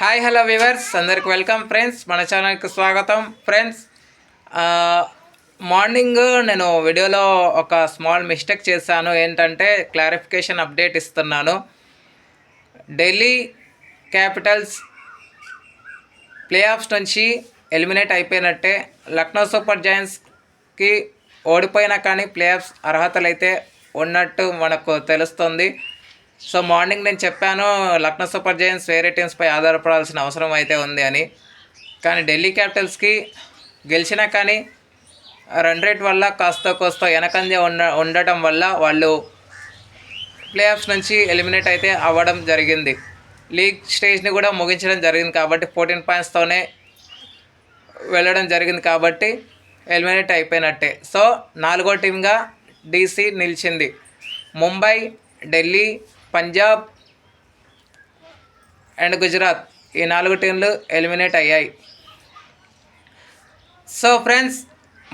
Hi hello viewers అందరికి welcome friends. మన ఛానల్కి స్వాగతం. ఫ్రెండ్స్ మార్నింగ్ నేను వీడియోలో ఒక స్మాల్ మిస్టేక్ చేశాను. ఏంటంటే క్లారిఫికేషన్ అప్డేట్ ఇస్తున్నాను. ఢిల్లీ క్యాపిటల్స్ ప్లే ఆఫ్స్ నుంచి ఎలిమినేట్ అయిపోయినట్టే లక్నో సూపర్ జాయింట్స్కి ఓడిపోయినా కానీ ప్లే ఆఫ్స్ అర్హతలు అయితే ఉన్నట్టు మనకు తెలుస్తుంది. సో మార్నింగ్ నేను చెప్పాను లక్నో సూపర్ జైంట్స్ వేరే టీమ్స్పై ఆధారపడాల్సిన అవసరం అయితే ఉంది అని. కానీ ఢిల్లీ క్యాపిటల్స్కి గెలిచినా కానీ రన్ రేట్ వల్ల కాస్త కోస్త వెనకంజే ఉండ ఉండటం వల్ల వాళ్ళు ప్లే ఆఫ్స్ నుంచి ఎలిమినేట్ అయితే అవ్వడం జరిగింది. లీగ్ స్టేజ్ని కూడా ముగించడం జరిగింది కాబట్టి ఫోర్టీన్ పాయింట్స్తోనే వెళ్ళడం జరిగింది కాబట్టి ఎలిమినేట్ అయిపోయినట్టే. సో నాలుగో టీమ్గా డీసీ నిలిచింది. ముంబై ఢిల్లీ పంజాబ్ అండ్ గుజరాత్ ఈ నాలుగు టీంలు ఎలిమినేట్ అయ్యాయి. సో ఫ్రెండ్స్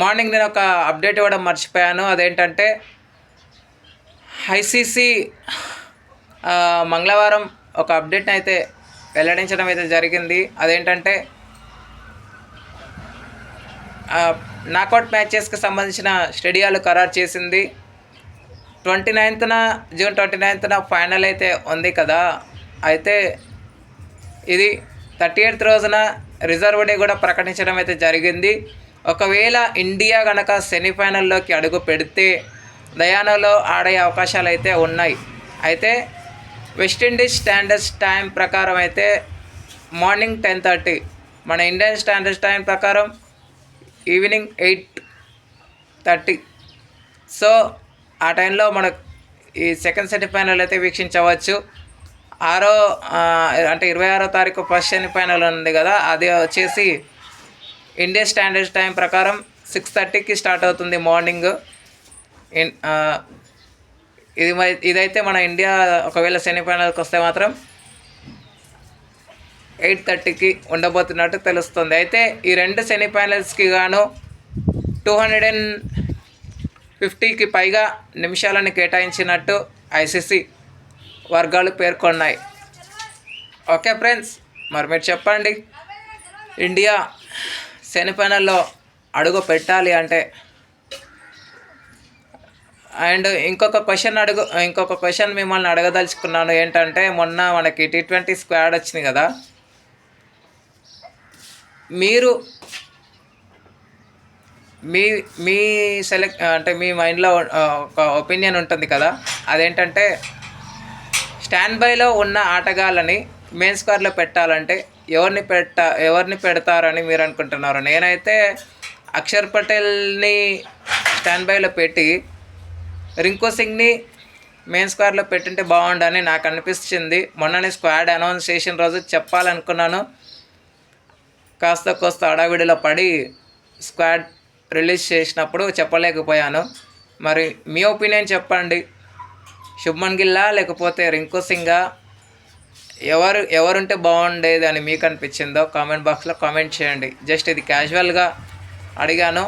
మార్నింగ్ నేను ఒక అప్డేట్ ఇవ్వడం మర్చిపోయాను. అదేంటంటే ఐసీసీ మంగళవారం ఒక అప్డేట్ని అయితే వెల్లడించడం అయితే జరిగింది. అదేంటంటే నాకౌట్ మ్యాచెస్కి సంబంధించిన స్టేడియాలు ఖరారు చేసింది. ట్వంటీ నైన్త్న జూన్ ట్వంటీ నైన్త్న ఫైనల్ అయితే ఉంది కదా. అయితే ఇది థర్టీ ఎయిత్ రోజున రిజర్వ్ డే కూడా ప్రకటించడం అయితే జరిగింది. ఒకవేళ ఇండియా కనుక సెమీఫైనల్లోకి అడుగు పెడితే దయానలో ఆడే అవకాశాలు అయితే ఉన్నాయి. అయితే వెస్టిండీస్ స్టాండర్డ్స్ టైం ప్రకారం అయితే మార్నింగ్ టెన్ థర్టీ మన ఇండియన్ స్టాండర్డ్స్ టైం ప్రకారం ఈవినింగ్ ఎయిట్ థర్టీ. సో ఆ టైంలో మనకు ఈ సెకండ్ సెమీఫైనల్ అయితే వీక్షించవచ్చు. ఆరో అంటే ఇరవై ఆరో తారీఖు ఫస్ట్ సెమీఫైనల్ ఉంది కదా అది వచ్చేసి ఇండియా స్టాండర్డ్ టైం ప్రకారం సిక్స్ థర్టీకి స్టార్ట్ అవుతుంది మార్నింగ్. ఇది ఇదైతే మన ఇండియా ఒకవేళ సెమీఫైనల్కి వస్తే మాత్రం ఎయిట్ థర్టీకి ఉండబోతున్నట్టు తెలుస్తుంది. అయితే ఈ రెండు సెమీఫైనల్స్కి గాను టూ హండ్రెడ్ అండ్ ఫిఫ్టీకి పైగా నిమిషాలను కేటాయించినట్టు ఐసీసీ వర్గాలు పేర్కొన్నాయి. ఓకే ఫ్రెండ్స్ మరి మీరు చెప్పండి. ఇండియా సెమీఫైనల్లో అడుగు పెట్టాలి అంటే. అండ్ ఇంకొక క్వశ్చన్ అడుగు ఇంకొక క్వశ్చన్ మిమ్మల్ని అడగదలుచుకున్నాను ఏంటంటే మొన్న మనకి టీ ట్వంటీ స్క్వాడ్ వచ్చింది కదా. మీరు మీ మీ సెలెక్ట్ అంటే మీ మైండ్లో ఒక ఒపీనియన్ ఉంటుంది కదా? అదేంటంటే స్టాండ్ బైలో ఉన్న ఆటగాళ్ళని మెయిన్ స్క్వేర్లో పెట్టాలంటే ఎవరిని పెట్ట ఎవరిని పెడతారని మీరు అనుకుంటున్నారు? నేనైతే అక్షర్ పటేల్ని స్టాండ్ బైలో పెట్టి రింకు సింగ్ని మెయిన్ స్క్వేర్లో పెట్టింటే బాగుండని నాకు అనిపిస్తుంది మొన్ననే స్క్వాడ్ అనౌన్స్ చేసిన రోజు చెప్పాలనుకున్నాను. కాస్త కోస్త అడావిడిలో పడి స్క్వాడ్ రిలీజ్ చేసినప్పుడు చెప్పలేకపోయాను. మరి మీ ఒపీనియన్ చెప్పండి. శుభ్మన్ గిల్లా లేకపోతే రింకు సింగా? ఎవరు ఎవరుంటే బాగుండేది అని మీకు అనిపించిందో కామెంట్ బాక్స్లో కామెంట్ చేయండి. జస్ట్ ఇది క్యాజువల్గా అడిగాను.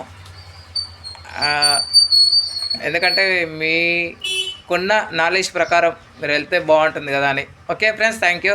ఎందుకంటే మీకున్న నాలెడ్జ్ ప్రకారం మీరు వెళ్తే బాగుంటుంది కదా అని. Okay friends thank you.